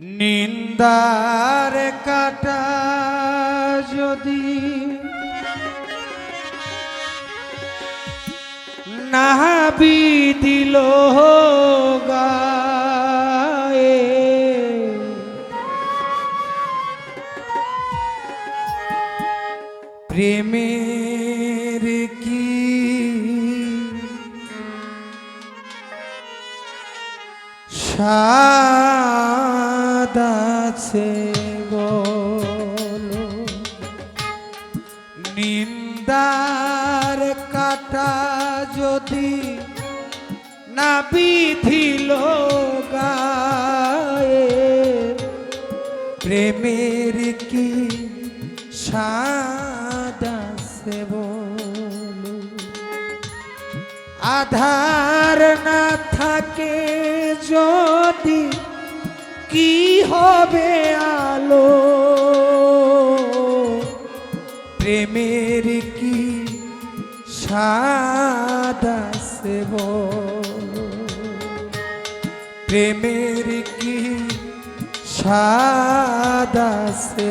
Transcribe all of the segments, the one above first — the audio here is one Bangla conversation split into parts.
নিন্দার কাটা যদি না দিল গায়ে। প্রেমের কি স্বাদ আছে বলো। নিন্দার কাটা যদি না বিধিল গায়ে, প্রেমের কি আছে বলো? আধার না থাকে যদি কি হবে আলো? প্রেমের কি বলো প্রেমের কি আছে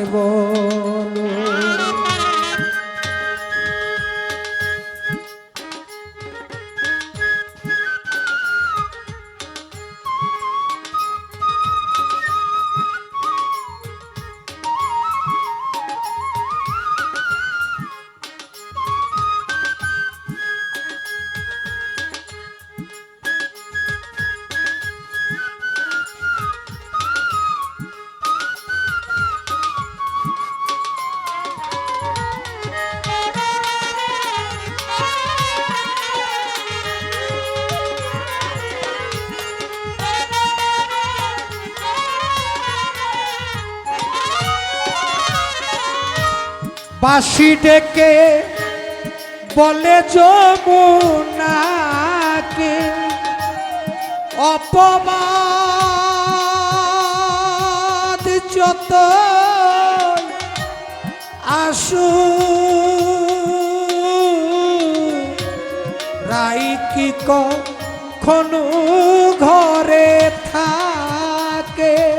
বাঁশি ডেকে বলে যমুনাকে অপবাদ যত আসু রাই কি কখনো ঘরে থাকে?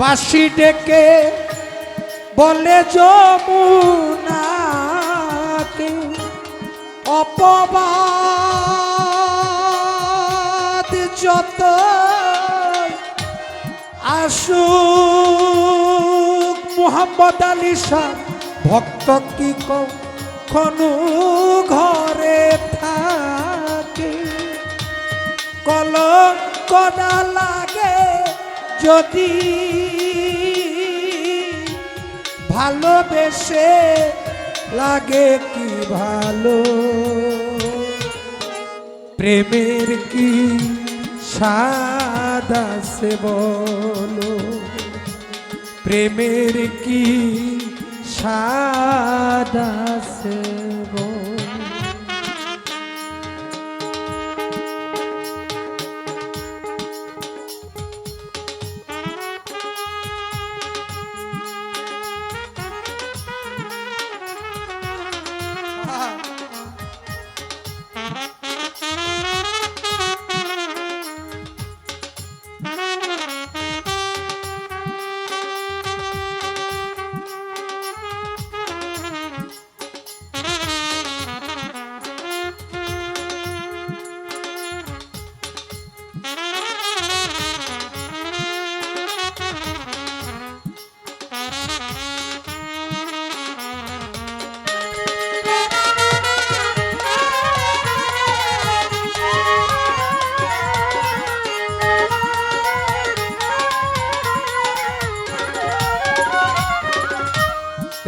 বাঁশি ডেকে বলে, যমুনাকে অপবাদ যত আসুক, মোহাম্মদ আলী শাহ, ভক্ত কি কখনো ঘরে থাকে? কলঙ্ক না লাগে যদি ভালোবেসে লাগে কি ভালো? প্রেমের কি স্বাদ সে বলো? প্রেমের কি স্বাদ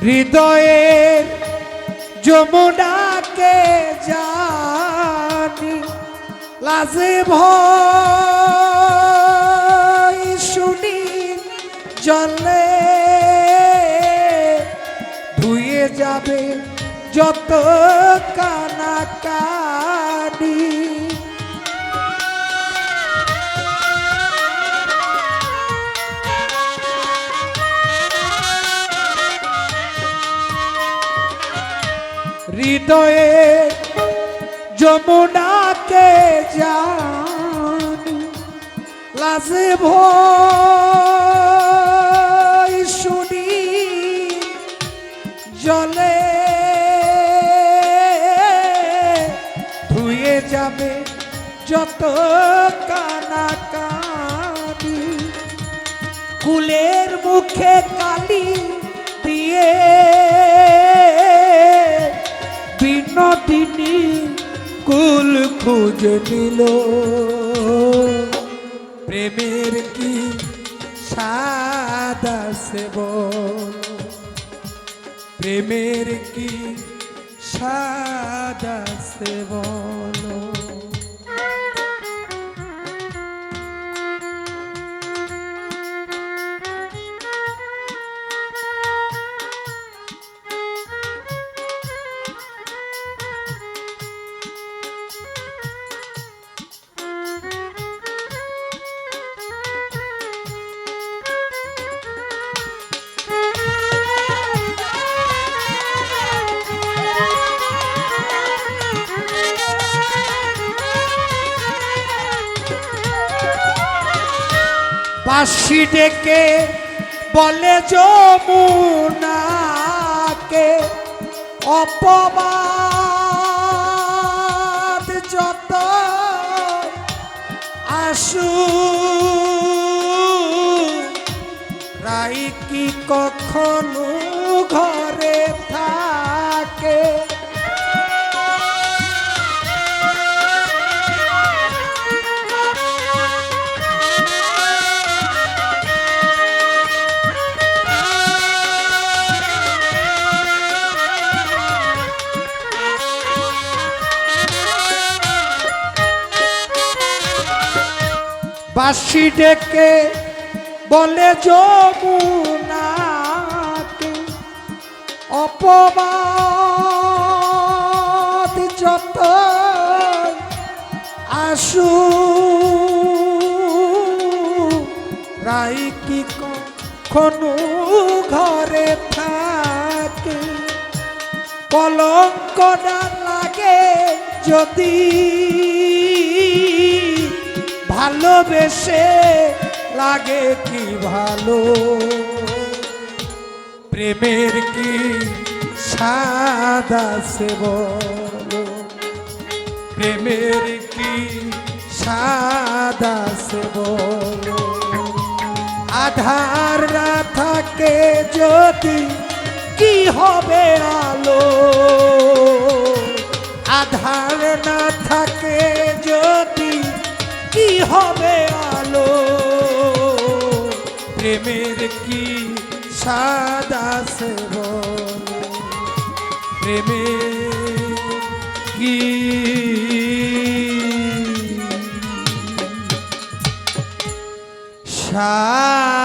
হৃদয়ের যমুনাকে জানি লাজে ভয় শুনি জলে ধুয়ে যাবে যত হৃদয়ে যমুনাকে জানি, লাজে ভয় শুনি, জলে ধুয়ে যাবে যত কানা কানি কুলের মুখে কালি দিয়ে বিনোদিনী কুল খুঁজ নিল। প্রেমের কি সাদা সেব প্রেমের কি সাদা সে বাঁশি ডেকে বলে যমুনাকে অপবাদ যত আসু রাই কি কখনো বাঁশি ডেকে বলে যমুনাকে অপবাদ যত আসু রাই কি কখনো ঘরে থাকে? কলঙ্ক না লাগে যদি ভালোবেসে লাগে কি ভালো? প্রেমের কি সাদা সে বলো? প্রেমের কি সাদা সে বলো? আধার না থাকে যদি কি হবে আলো? আধার না থাকে হবে আলো। প্রেমের কি সাদা সে বলো? প্রেমের কি? সা